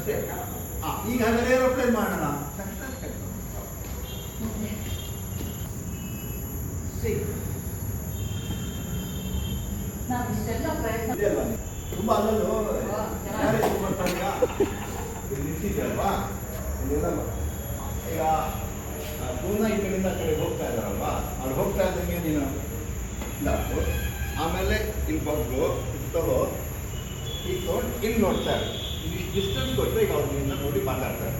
ಅಷ್ಟೇ. ಹಾಂ ಈಗ ಹಾಗಾದ್ರೆ ಏರೋಪ್ಲೇನ್ ಮಾಡೋಣ. ತುಂಬ ನಿಂತಿದ್ಯಲ್ವಾ ಇಲ್ಲೆಲ್ಲ ಈಗ ಪೂರ್ಣ ಈ ಕಡೆಯಿಂದ ಆ ಕಡೆ ಹೋಗ್ತಾ ಇದ್ದಾರಲ್ವಾ? ಅವ್ರು ಹೋಗ್ತಾ ಇದ್ದಂಗೆ ನೀನು ಆಮೇಲೆ ಇಲ್ಲಿ ಬಗ್ಗು ತಗೋ. ಈಗ ತೊಗೊಂಡು ಇಲ್ಲಿ ನೋಡ್ತಾ ಇರು. ಇಷ್ಟು ಡಿಸ್ಟೆನ್ಸ್ ಕೊಟ್ಟರೆ ಈಗ ಅವ್ರನ್ನ ನೋಡಿ ಮಾತಾಡ್ತಾರೆ.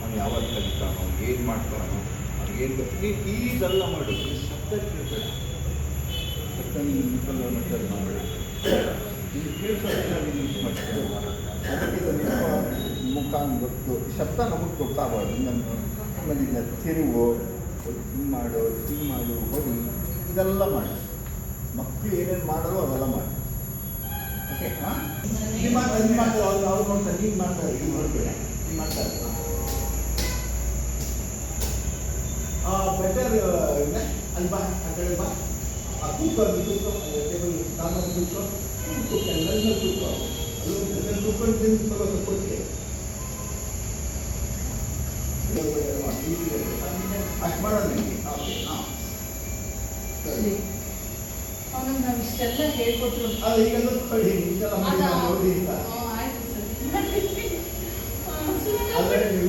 ಅವ್ನು ಯಾವಾಗ ಕಲಿತಾನೋ, ಅವ್ನು ಏನು ಮಾಡ್ತಾನೋ ಅವ್ನಿಗೆ ಏನು ಗೊತ್ತು ನೀನು ಈಗೆಲ್ಲ ಮಾಡು, ನೀನು ಶಬ್ದ ಕೇಳಬೇಡ ಮುಖ ಗೊತ್ತು. ಶಬ್ದ ನಮಗೆ ಗೊತ್ತಾಗಬಾರ್ದು. ನಮ್ಮ ಈಗ ತಿರುವು ಹಿಂಗೆ ಮಾಡು ಹಿಂಗೆ ಮಾಡು ಹೋಗಿ ಇದೆಲ್ಲ ಮಾಡಿ. ಮಕ್ಕಳು ಏನೇನು ಮಾಡೋದು ಅದೆಲ್ಲ ಮಾಡಿ. ನೀವು ಮಾಡ್ತಾರೆ ನೀವು ಮಾಡ್ತಾರೆ ಅವ್ರು ಅವ್ರು ನೋಡ್ತಾರೆ ನೀವು ಮಾಡ್ತಾರೆ ನೀವು ನೋಡ್ಬೇಡ ನೀವು ಮಾಡ್ತಾರೆ ಬೆಟರ್ ಇದೆ ಅಲ್ಲಿ ಬಾ ಆ ಕಡೆ ಬಾ ಆ ಕೂತ್ಕೋ ಅಲ್ಲಿ ಕೂತ್ಕೋ ಟೇಬಲ್ ಕಾಲ ಕೂತ್ಕೋ ಕೂತ್ಕೋ ಎಲ್ಲ ಕೂತ್ಕೋ ಅದು ಕೂತ್ಕೊಂಡು ತಿಂದು ತಗೋ ಸ್ವಲ್ಪ ಹೊತ್ತಿಗೆ ಅಷ್ಟು ಮಾಡೋದು ನಿಮಗೆ ಓಕೆ ಹಾಂ ಸರಿ ಅವನಿಗೆ ನಾವು ಇಷ್ಟೆಲ್ಲ ಹೇಳ್ಕೊಟ್ರು ಅದು ಈಗೆಲ್ಲ ಕಡಿ ಈಗೆಲ್ಲ ಮಾಡಿ ಅದ- ನೋಡಿ ಅಂತ ಆ,